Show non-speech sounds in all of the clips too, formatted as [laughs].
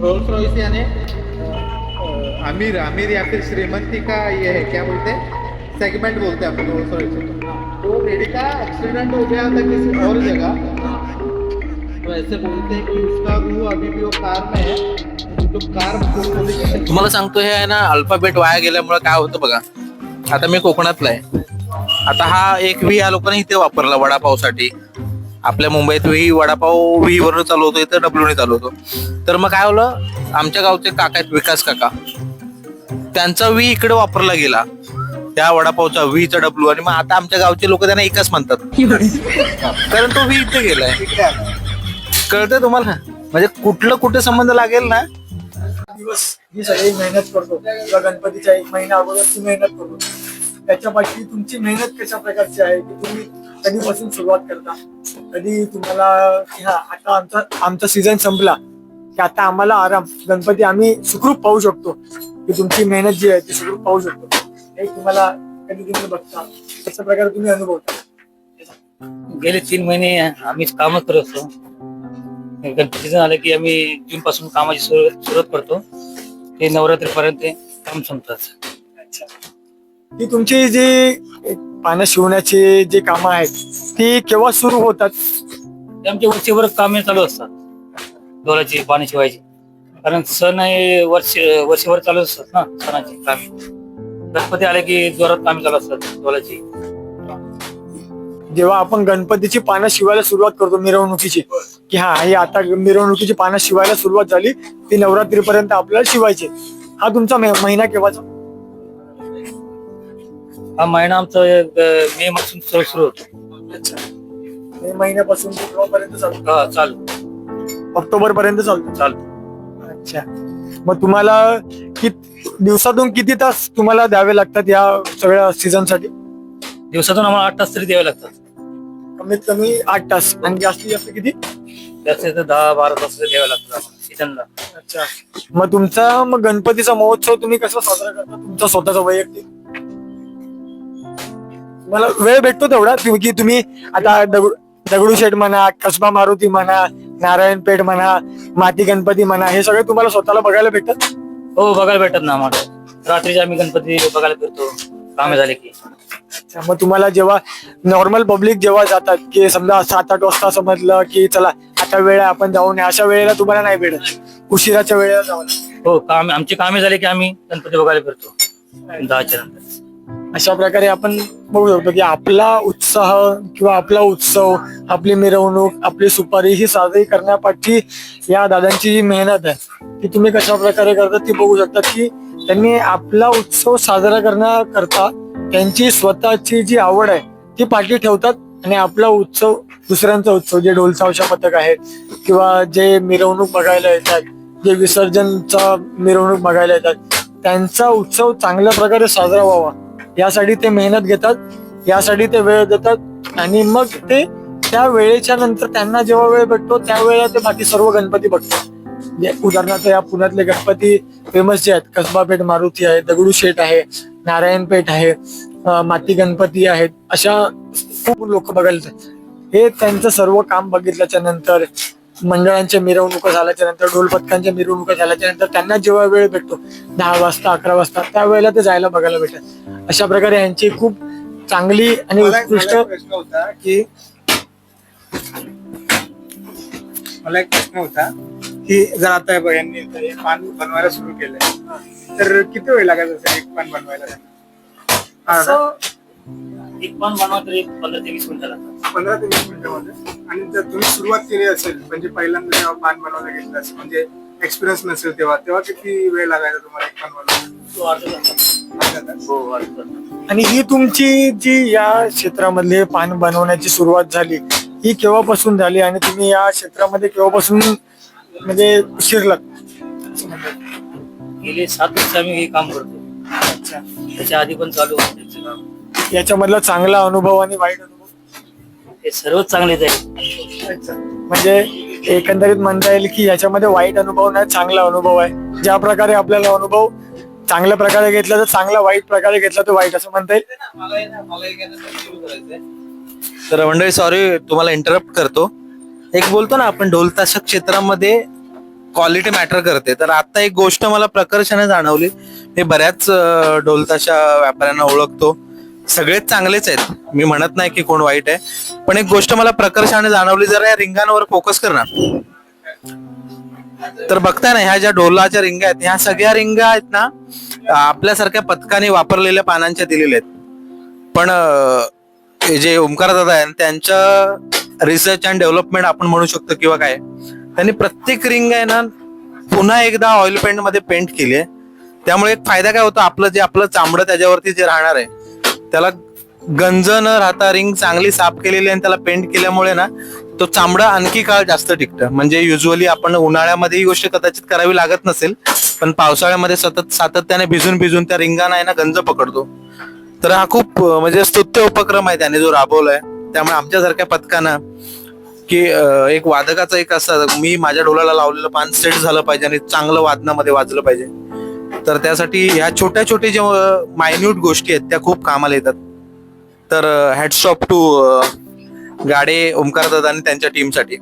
Rolls Royce याने आमिर अमीर अमीर या फिर श्रीमंती का ये है क्या बोलते हैं सेगमेंट बोलते हैं रोल्स रॉयस तो रेडी का एक्सीडेंट हो गया था किसी और जगह. तो ऐसे बोलते हैं कि उसका रूह अभी भी वो कार में है तो कार तुम्हाला सांगतो हे आहे ना अल्फाबेट वाया गेल्यामुळे काय होतं बघा. आता मी कोकणातला आहे. आता हा एक व्ही या लोकांनी इथे वापरला वडापावसाठी. आपल्या मुंबईत व्ही वडापाव व्ही वरून चालू होतो इथं डब्ल्यू ने चालू होतो. तर मग काय होलं आमच्या गावचे काका आहेत विकास काका. त्यांचा व्ही इकडे वापरला गेला. त्या वडापावचा व्हीचा डब्ल्यू आणि मग आता आमच्या गावचे लोक त्यांना एकच म्हणतात. कारण तो व्ही इथे गेलाय. कळतंय तुम्हाला? म्हणजे कुठलं कुठे संबंध लागेल ना? दिवस ही सगळी मेहनत करतो. किंवा गणपतीच्या एक महिना अगोदरची मेहनत करतो. त्याच्यापाशी तुमची मेहनत कशा प्रकारची आहे की तुम्ही कधीपासून सुरुवात करता? कधी तुम्हाला हा आता आमचा आमचा सीझन संपला की आता आम्हाला आराम गणपती आम्ही सुखरूप पाहू शकतो की तुमची मेहनत जी आहे ती सुखरूप पाहू शकतो. हे तुम्हाला कधी तुम्ही बघता? कशा प्रकारे तुम्ही अनुभवता? गेले तीन महिने आम्ही कामच करत असतो गणपती सण आलं की आम्ही जून पासून कामाची सुरुवात सुरुवात करतो. ते नवरात्री पर्यंत काम संपतात. ही तुमची जी पानं शिवण्याची जी कामं आहेत ती केव्हा सुरू होतात? ते आमचे वर्षभर कामे चालू असतात. डोळ्याची पाणी शिवायची. कारण सण हे वर्ष वर्षभर चालू असतात ना सणाची कामे. गणपती आले की जोरात कामे चालू असतात डोळ्याची जेव्हा आपण गणपतीची पानं शिवायला सुरुवात करतो मिरवणुकीची की हा ही आता मिरवणुकीची पानं शिवायला सुरुवात झाली ती नवरात्रीपर्यंत आपल्याला शिवायची. हा तुमचा महिना केव्हाचा? हा महिना आमचा अं, मे पासून सुरू होतो. अच्छा मे महिन्यापासून ते चालतो हा चालू. ऑक्टोबर पर्यंत चालतो चालू. अच्छा. मग तुम्हाला कि दिवसातून किती तास तुम्हाला द्यावे लागतात या सगळ्या सीझनसाठी दिवसातून आम्हाला आठ तास तरी द्यावे लागतात. कमीत कमी आठ तास. आणि जास्तीत जास्त किती? जास्तीत जास्त दहा बारा तास तरी द्यावे लागतात आम्हाला सीझनला. अच्छा. मग तुमचा मग गणपतीचा महोत्सव तुम्ही कसा साजरा करता? तुमचा स्वतःचा वैयक्तिक? मला वेळ भेटतो तेवढा. की तुम्ही आता दगड दगडूशेठ म्हणा कसबा मारुती म्हणा नारायणपेठ म्हणा माती गणपती म्हणा हे सगळे तुम्हाला स्वतःला बघायला भेटतात हो बघायला भेटत ना आम्हाला. रात्रीचे आम्ही गणपती बघायला फिरतो. कामे झाले की. अच्छा, मग तुम्हाला जेव्हा नॉर्मल पब्लिक जेव्हा जातात की समजा सात आठ वाजता समजलं की चला आता वेळ आहे आपण जाऊन या, अशा वेळेला तुम्हाला नाही भेटत. उशिराच्या वेळेला लागतं. हो काम आमची कामे झाले की आम्ही गणपती बघायला फिरतो. दहाच्या नंतर. अशा प्रकारे आपण बघू शकतो की आपला उत्साह किंवा आपला उत्सव आपली मिरवणूक आपली सुपारी ही साजरी करण्यापाठी या दादांची जी मेहनत आहे ती तुम्ही कशा प्रकारे करता ती बघू शकता की त्यांनी आपला उत्सव साजरा करण्याकरता त्यांची स्वतःची जी आवड आहे ती पाठी ठेवतात आणि आपला उत्सव दुसऱ्यांचा उत्सव जे ढोलसावशा पथक आहे किंवा जे मिरवणूक बघायला येतात जे विसर्जनचा मिरवणूक बघायला येतात त्यांचा उत्सव चांगल्या प्रकारे साजरा व्हावा. यासाठी ते मेहनत घेतात यासाठी ते वेळ देतात आणि मग ते त्या वेळेच्या नंतर त्यांना जेव्हा वेळ भेटतो त्यावेळेला ते बाकी सर्व गणपती बघतात. म्हणजे उदाहरणार्थ या पुण्यातले गणपती फेमस जे आहेत कसबापेठ मारुती आहे दगडूशेठ आहे नारायणपेठ आहे माती गणपती आहेत अशा खूप लोक बघायला हे त्यांचं सर्व काम बघितल्याच्या नंतर मंडळांच्या मिरवणुका झाल्याच्यानंतर ढोल पथकांच्या मिरवणुका झाल्याच्यानंतर त्यांना जेव्हा वेळ भेटतो दहा वाजता अकरा वाजता त्यावेळेला ते जायला बघायला भेटतात. अशा प्रकारे यांची खूप चांगली आणि उत्कृष्ट प्रश्न होता की मला एक प्रश्न होता की जर आता बघ यांनी हे पान बनवायला सुरू केलंय. तर किती वेळ लागत असेल एक पान बनवायला? असं एक पण बनवा तरी पंधरा ते वीस मिनिटं लागतात. पंधरा ते वीस मिनिटामध्ये आणि जर तुम्ही सुरुवात केली असेल म्हणजे पहिल्यांदा जेव्हा पान बनवायला घेतलं असेल म्हणजे एक्सपिरियन्स नसेल तेव्हा तेव्हा किती वेळ लागायचा तुम्हाला एक पान बनवायला? तो अर्धा तास अर्धा तास? हो अर्धा तास आणि ही तुमची जी या क्षेत्रामधले पान बनवण्याची सुरुवात झाली ही केव्हापासून झाली? आणि तुम्ही या क्षेत्रामध्ये केव्हापासून म्हणजे शिरलात? गेले सात वर्ष आम्ही हे काम करतो. अच्छा. त्याच्या आधी पण चालू होतं त्यांचं काम. याच्यामधला चांगला अनुभव आणि वाईट अनुभव? ते सर्वच चांगलेच आहे. म्हणजे एकंदरीत म्हणता येईल की याच्यामध्ये वाईट अनुभव नाही चांगला अनुभव आहे. ज्या प्रकारे आपल्याला अनुभव चांगल्या प्रकारे घेतला तर चांगला वाईट प्रकारे घेतला तर वाईट असं म्हणता येईल. तर मंडळी सॉरी तुम्हाला इंटरप्ट करतो. एक बोलतो ना आपण ढोलताशा क्षेत्रामध्ये क्वालिटी मॅटर करते. तर आता एक गोष्ट मला प्रकर्षाने जाणवली. मी बऱ्याच अं, ढोलताशा व्यापाऱ्यांना ओळखतो. सगळेच चांगलेच आहेत. मी म्हणत नाही की कोण वाईट आहे. पण एक गोष्ट मला प्रकर्षाने जाणवली जरा या रिंगांवर फोकस कर ना. तर बघताय ना ह्या ज्या ढोलाच्या रिंगा आहेत ह्या सगळ्या रिंगा आहेत ना आपल्यासारख्या पथकाने वापरलेल्या पानांच्या दिलेल्या आहेत. पण हे जे ओमकार दादा आहे त्यांच्या रिसर्च अँड डेव्हलपमेंट आपण म्हणू शकतो किंवा काय त्यांनी प्रत्येक रिंग आहे ना पुन्हा एकदा ऑइल पेंटमध्ये पेंट केली आहे. त्यामुळे एक फायदा काय होतो आपलं जे आपलं चामडं त्याच्यावरती जे राहणार आहे त्याला गंज न राहता रिंग चांगली साफ केलेली आणि त्याला पेंट केल्यामुळे ना तो चामडा आणखी काळ जास्त टिकतं. म्हणजे युजली आपण उन्हाळ्यामध्ये ही गोष्ट कदाचित करावी लागत नसेल पण पावसाळ्यामध्ये सतत सातत्याने भिजून भिजून त्या रिंगाना आहे ना गंज पकडतो. तर हा खूप म्हणजे स्तुत्य उपक्रम आहे त्याने जो राबवलाय. त्यामुळे आमच्यासारख्या पथकानं की एक वादकाचं एक असं मी माझ्या डोलाला लावलेलं पान सेट झालं पाहिजे आणि चांगलं वादनामध्ये वाजलं पाहिजे. तर त्यासाठी ह्या छोट्या छोट्या ज्या मायन्यूट गोष्टी आहेत त्या खूप कामाला येतात. तर ऑफ टू गाडे ओमकार दादा आणि त्यांच्या टीमसाठी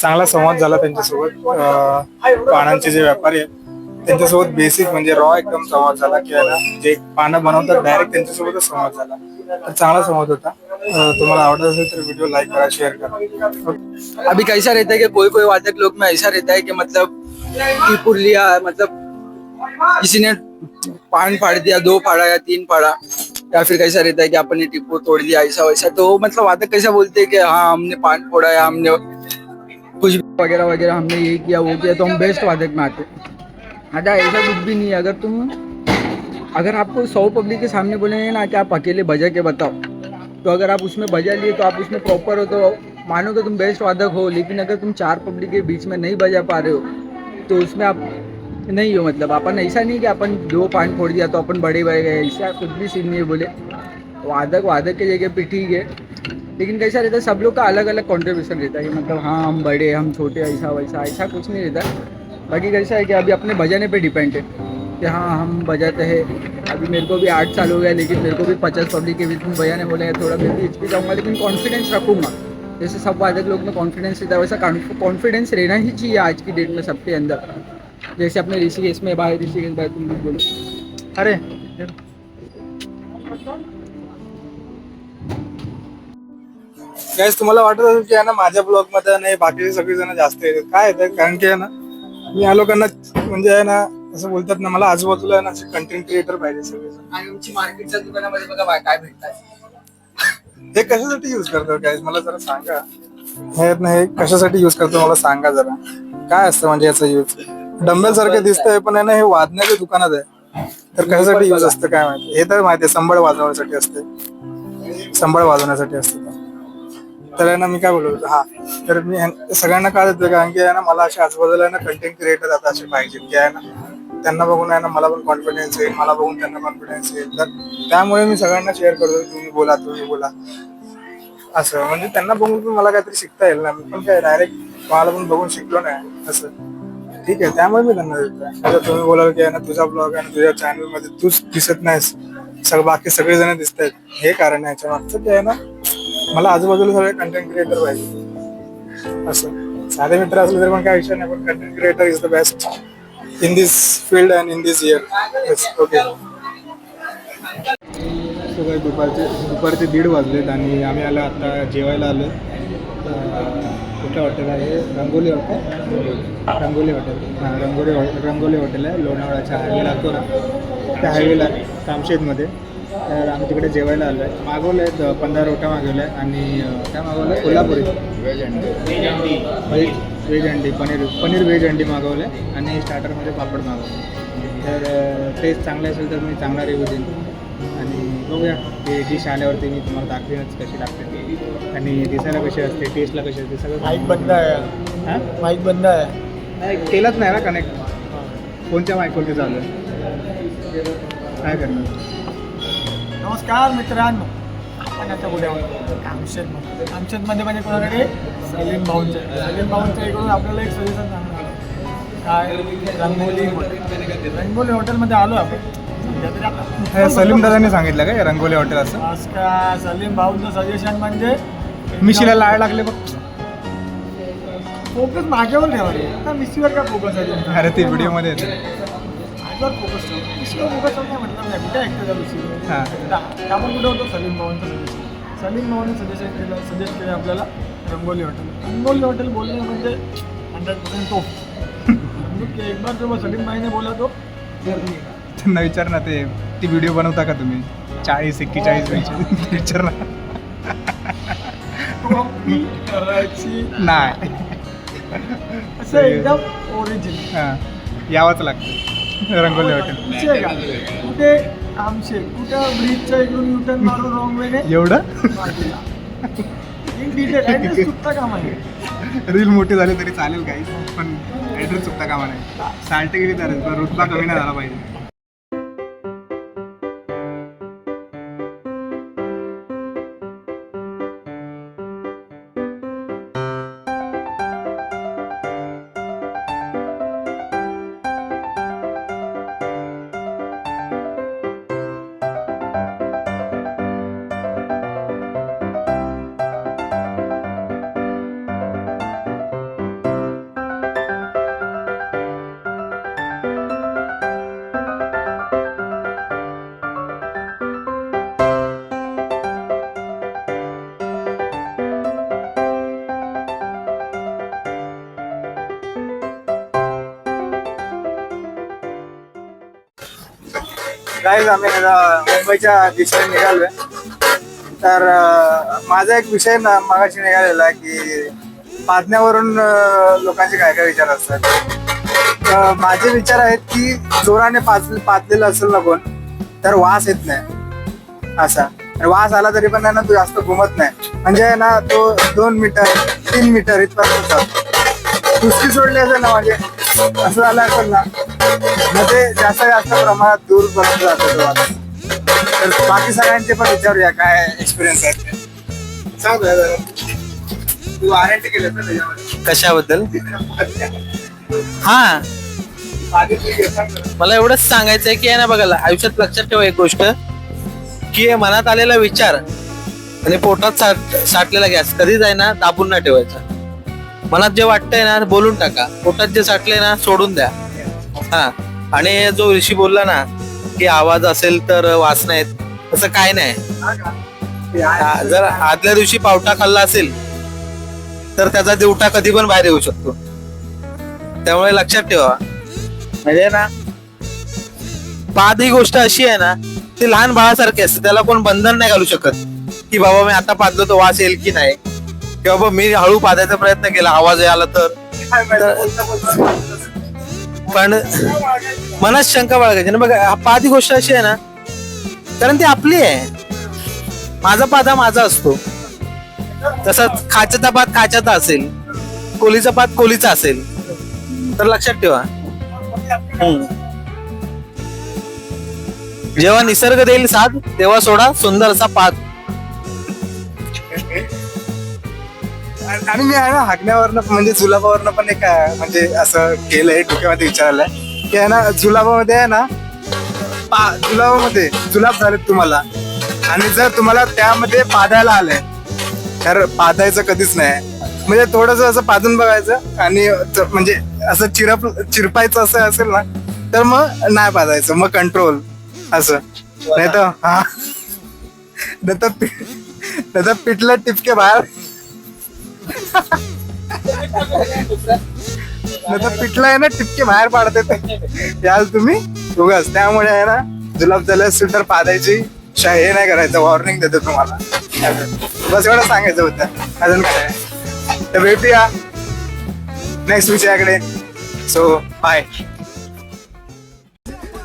चांगला संवाद झाला त्यांच्यासोबत. पानांचे जे व्यापारी आहेत त्यांच्यासोबत बेसिक म्हणजे रॉ एकदम संवाद झाला की आहे ना जे पानं बनवतात डायरेक्ट त्यांच्यासोबतच संवाद झाला. तर चांगला संवाद होता. तुम्हाला आवडत असेल तर व्हिडिओ लाईक करा शेअर करा. अभी कैसा रहता है कि कोई कोई वादक लोग में ऐसा रहता है कि मतलब टीपुर लिया मतलब किसी ने पान फाड़ दिया, दो फाड़ा या तीन फाड़ा, या फिर कैसा रहता है कि अपन ने तोड़ दिया, ऐसा वैसा। तो मतलब वादक कैसा बोलते हैं कि हाँ हमने पान फोड़ा या हमने कुछ वगैरह वगैरह हमने ये किया, वो किया तो हम बेस्ट वादक में आते आधा ऐसा कुछ भी नहीं है, अगर तुम अगर आपको सौ पब्लिक के सामने बोलेंगे ना कि आप अकेले बजा के बताओ तो अगर आप उसमें बजा लिए तो आप उसमें प्रॉपर हो तो मानो कि तुम बेस्ट वादक हो, लेकिन अगर तुम चार पब्लिक के बीच में नहीं बजा पा रहे हो तो उसमें आप नहीं हो मतलब अपन ऐसा नहीं कि अपन दो पान फोड़ दिया तो अपन बड़े बड़े गए, ऐसा कुछ भी सीन नहीं बोले। वादक वादक की जगह पे ठीक है, लेकिन कैसा रहता है, सब लोग का अलग अलग कॉन्ट्रीब्यूशन रहता है कि मतलब हाँ हम बड़े, हम छोटे ऐसा वैसा ऐसा कुछ नहीं रहता। बाकी कैसा है कि अभी अपने बजाने पे डिपेंड है कि हाँ हम बजाते हैं। अभी मेरे को भी आठ साल हो गया लेकिन मेरे को भी पचास पब्लिक के बीच में बजाने बोले हैं, थोड़ा मैं भी हिचकी जाऊँगा, लेकिन कॉन्फिडेंस रखूँगा। जैसे सब वादक लोग में कॉन्फिडेंस रहता है, वैसा कॉन्फिडेंस रहना ही चाहिए आज की डेट में सबके अंदर। जैसे अपने ऋषिकेश में भाई ऋषिकेश भाई तुम भी बोलो। अरे गाईज तुम्हाला वाटत असेल की आहे ना, माझ्या ब्लॉग मध्ये नाही बाकीचे सगळे जण जास्त येतात काय येतं कारण की आहे ना मी या लोकांना म्हणजे आहे ना असं बोलतात ना मला आजूबाजूला आहे ना असे कंटेंट क्रिएटर पाहिजे सगळे आणि मार्केटच्या दुकानामध्ये बघा बा- काय भेटतात. हे कशासाठी युज करतो गाईज मला जरा सांगा. हे ना हे कशासाठी युज करतो मला सांगा जरा. काय असतं म्हणजे याचा युज डंबेल सारखं दिसतंय पण आहे ना हे वाजण्याच्या दुकानात आहे. तर कशासाठी युज असतं काय माहिती? हे तर माहिती आहे संबळ वाजवण्यासाठी असते. संबळ वाजवण्यासाठी असते. तर यांना मी काय बोललो हा. तर मी सगळ्यांना काय देतो कारण की आहे ना मला अशा आजूबाजूला आहे ना कंटेंट क्रिएटर आता असे पाहिजे. की आहे ना त्यांना बघून आहे ना मला पण कॉन्फिडन्स येईल मला बघून त्यांना कॉन्फिडन्स येईल. तर त्यामुळे मी सगळ्यांना शेअर करतो तुम्ही बोला तुम्ही बोला. असं. म्हणजे त्यांना बघून पण मला काहीतरी शिकता येईल ना. मी पण काय डायरेक्ट मला पण बघून शिकलो नाही. असं. ठीक आहे. त्यामुळे मी त्यांना देतो तुम्ही बोलाल की आहे ना तुझा ब्लॉग आहे ना तुझ्या चॅनलमध्ये तूच दिसत नाहीस. सगळं बाकी सगळे जण दिसत आहेत हे कारण आहे याच्या मागचं. ते आहे ना मला आजूबाजूला सगळे कंटेंट क्रिएटर पाहिजे. असं. साधे मित्र असले तरी पण काय विषय नाही पण content creator is the best in this field and in this year okay सगळे दुपारचे दुपारचे दीड वाजलेत आणि आम्ही आलो आता जेवायला आलो. कुठलं हॉटेल आहे? रंगोली हॉटेल रंगोली हॉटेल हां रंगोली हॉटेल रंगोली हॉटेल आहे लोणावळ्याच्या हायवे लागतो ना त्या हायवेला कामशेतमध्ये तर आम्ही तिकडे जेवायला आलो आहे. मागवलं आहेत पंधरा रोट्या मागवल्या आणि काय मागवलं? आहे कोल्हापुरी. व्हेज अंडी. व्हेज व्हेज अंडी पनीर. पनीर व्हेज अंडी मागवलं आहे आणि स्टार्टरमध्ये पापड मागवले तर टेस्ट चांगले असेल तर मी चांगला रिव्ह्यू देईन. आणि बघूया ते डिश आल्यावरती मी तुम्हाला दाखवेनच कशी लागते आणि दिसायला कशी असते टेस्टला कशी असते सगळं माईक बंद आहे. हां? माईक बंद आहे. नाही केलंच नाही ना कनेक्ट कोणत्या माईकवरती चालू आहे? काय करणार? नमस्कार मित्रांनो. आपण आता कुठे आहोत कामशेतमध्ये कामशेतमध्ये म्हणजे कोणाकडे? सलीम भाऊंचे. सलीम भाऊंच्या इकडून आपल्याला एक सजेशन सांगणार. काय? रंगोली हॉटेल रंगोली हॉटेलमध्ये आलो आपण. सलीम दादांनी सांगितलं का हे रंगोली हॉटेल असं? आज का सलीम भाऊचं सजेशन म्हणजे मिशीला लाळ लागले बघ. फोकस माझ्यावर ठेवा. मिशीवर का फोकस आहे? अरे ते व्हिडिओमध्ये येते. माझ्यावर फोकस ठेवा. मिशीवर फोकस नाही म्हटलं? नाही कुठे ऐकतो त्या हा. त्या- आपण कुठे होतो? सलीम भाऊंचं सजेशन सलीम भाऊने सजेशन केलं सजेस्ट केलं आपल्याला रंगोली हॉटेल रंगोली हॉटेल बोलणे म्हणजे हंड्रेड पर्सेंट तो एक बार जो सलीम भाईने बोला तो त्यांना विचार ना ते. ती व्हिडिओ बनवता का तुम्ही? चाळीस एक्केचाळीस बेचाळीस विचार ना. कॉपी करायची. नाही. असं एकदम ओरिजिनल हा. यावंच लागतं. विषय का कुठे आमचे कुठं ब्रिजच्या इकडून युटर्न मारून रॉंग वेने [laughs] एवढं? रील मोठी झाली तरी चालेल काही पण ऍड्रेस चुकता कामा नाही साल्ट गेली तर पण रुतबा कमी नाही झाला पाहिजे. गाईज आम्ही मुंबईच्या दिशेने निघालोय. तर माझा एक विषय ना मागाशी निघालेला की पादण्यावरून लोकांचे काय काय विचार असतात. तर माझे विचार आहेत की जोराने पाच पाजलेलं असेल ना कोण तर वास येत नाही. असा. वास आला तरी पण ना तो जास्त घुमत नाही. म्हणजे ना तो दोन मीटर तीन मीटर इथपर्यंत दुसरी सोडली असेल ना म्हणजे असं झालं असेल ना. मग जास्त जास्त प्रमाणात दूर पर्यंत जातं तो तर बाकी सगळ्यांचे पण विचारूया काय एक्सपिरियन्स आहे सांग ना जरा. तू आरएनटी केलं ना त्याच्यामध्ये? कशाबद्दल? हा. आधी तू ना. मला एवढंच सांगायचं आहे की आहे ना बघा आयुष्यात लक्षात ठेवा एक गोष्ट की मनात आलेला विचार आणि पोटात साठ साठलेला गॅस कधीच आहे ना दाबून ना ठेवायचा. मनात जे वाटतंय ना बोलून टाका. पोटात जे साठलंय ना सोडून द्या. हा. आणि जो ऋषी बोलला ना की आवाज असेल तर वास नाहीत असं काय नाही. हा, जर आदल्या दिवशी पावटा खाल्ला असेल तर त्याचा दिवटा कधी पण बाहेर येऊ शकतो. त्यामुळे लक्षात ठेवा. म्हणजे ना पाद ही गोष्ट अशी आहे ना ती लहान बाळासारखी असते त्याला कोण बंधन नाही घालू शकत की बाबा मी आता पादलो तो वास येईल की नाही. किंवा बाबा मी हळू पादायचा प्रयत्न केला आवाज आला तर पण मनात शंका बाळगायची. ना बघा पादी गोष्ट अशी आहे ना कारण ती आपली आहे. माझा पादा माझा असतो. तसंच खाच्याचा पात खाच्याचा असेल कोलीचा पात कोलीचा असेल. तर लक्षात ठेवा. हम्म. जेव्हा निसर्ग देईल साथ तेव्हा सोडा सुंदर असा पात आणि मी आहे ना हागण्यावरनं म्हणजे जुलाबावरनं पण एक म्हणजे असं केलंय डोक्यामध्ये विचारलंय. की आहे ना जुलाबामध्ये आहे ना पा जुलाबामध्ये जुलाब झालेत तुम्हाला. आणि जर तुम्हाला त्यामध्ये पादायला आलंय तर पादायचं कधीच नाही. म्हणजे थोडस असं पाजून बघायचं आणि म्हणजे असं चिरप चिरपायचं असं असेल ना तर मग नाही पाजायचं मग कंट्रोल असं. नाही तर हा. नाही तर नाही तर पिठलं टिपके बाहेर. तर पिठलं आहे ना टिपके बाहेर पाडते याल तुम्ही. उगाच. त्यामुळे आहे ना जुलाब झाल्यास असेल पादायची हे नाही करायचं वॉर्निंग देतो तुम्हाला. बस एवढं सांगायचं होतं. अजून काय? तर भेटूया. नेक्स्ट विषयाकडे. सो बाय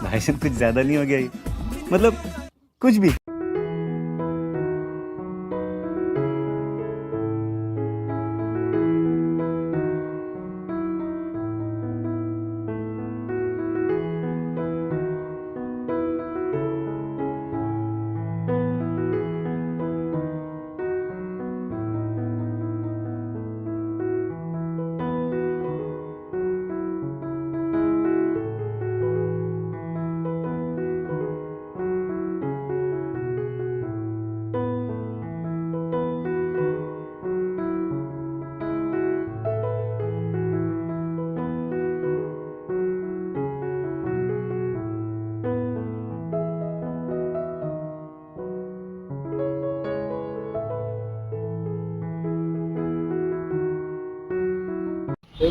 भाषण कुछ ज्यादा नहीं हो गया मतलब कुछ भी. [laughs]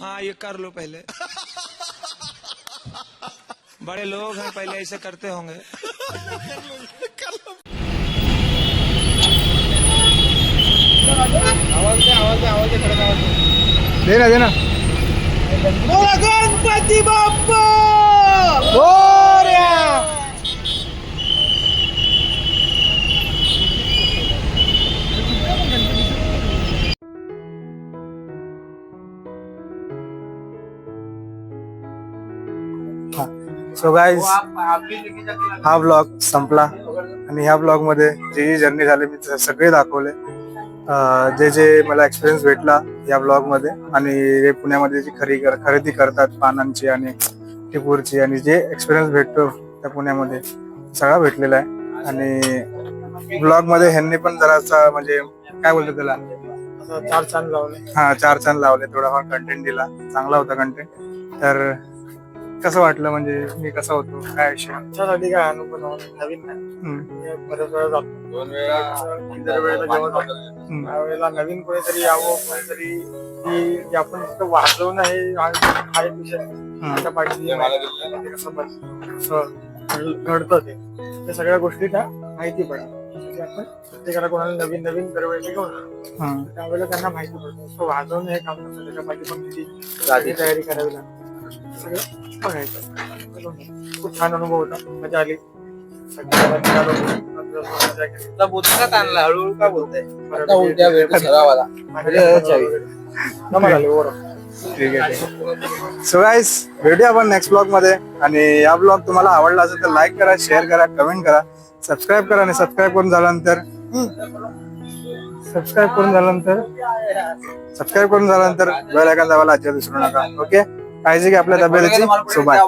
हाँ ये कर लो पहले। [laughs] बड़े लोग हैं पहले ऐसे करते होंगे। [laughs] दे आवाज दे ना दे ना. सो गाईज हा ब्लॉग संपला. आणि ह्या ब्लॉगमध्ये जी जी जर्नी झाली मी सगळे दाखवले. जे जे मला एक्सपिरियन्स भेटला या ब्लॉगमध्ये आणि जे पुण्यामध्ये जी खरी खरेदी करतात पानांची आणि टिपूरची आणि जे एक्सपिरियन्स भेटतो त्या पुण्यामध्ये सगळा भेटलेला आहे. आणि ब्लॉगमध्ये ह्यांनी पण जरासा म्हणजे काय बोलतो त्याला? चार चांद लावले. हा चार चांद लावले थोडाफार कंटेंट दिला चांगला होता कंटेंट तर कसं वाटलं म्हणजे मी कसा होतो? काय विषय? आमच्यासाठी काय अनुभव नवीन नाही. हम्म, बऱ्याच वेळा जातो. दोन वेळा इतर वेळेला जेव्हा जातो हम्म. त्यावेळेला नवीन कोणीतरी यावं कोणीतरी की जे आपण फक्त वाचवणं हे हा हा एक विषय नाही. त्याच्या पाठीशी माहिती आहे, कसं घडतं ते. त्या सगळ्या गोष्टी त्या माहिती पडतात. म्हणजे आपण प्रत्येकाला कोणाला नवीन नवीन दरवेळेला घेऊन जातो. हम्म. त्यावेळेला त्यांना माहिती पडतं. So वाजवणं हे काम नसतं. त्याच्या पाठी पण किती तयारी करावी लागते. सगळं बघायचं खूप छान अनुभव होता मजा आली सगळ्यांना निघालो. मजा केली. बोलतात आणला हळूहळू का बोलताय बऱ्यापैकी सरावाला नमन आले, ओरड. ठीक आहे सो गाईस भेटूया आपण नेक्स्ट ब्लॉगमध्ये. आणि या ब्लॉग तुम्हाला आवडला असेल तर लाईक करा शेअर करा कमेंट करा. सबस्क्राईब करा आणि सबस्क्राईब करून झाल्यानंतर सबस्क्राईब करून झाल्यानंतर सबस्क्राईब करून झाल्यानंतर बेल आयकॉन दाबायला अजिबात विसरू नका. ओके काळजी घ्या आपल्या तब्येतीची. So bye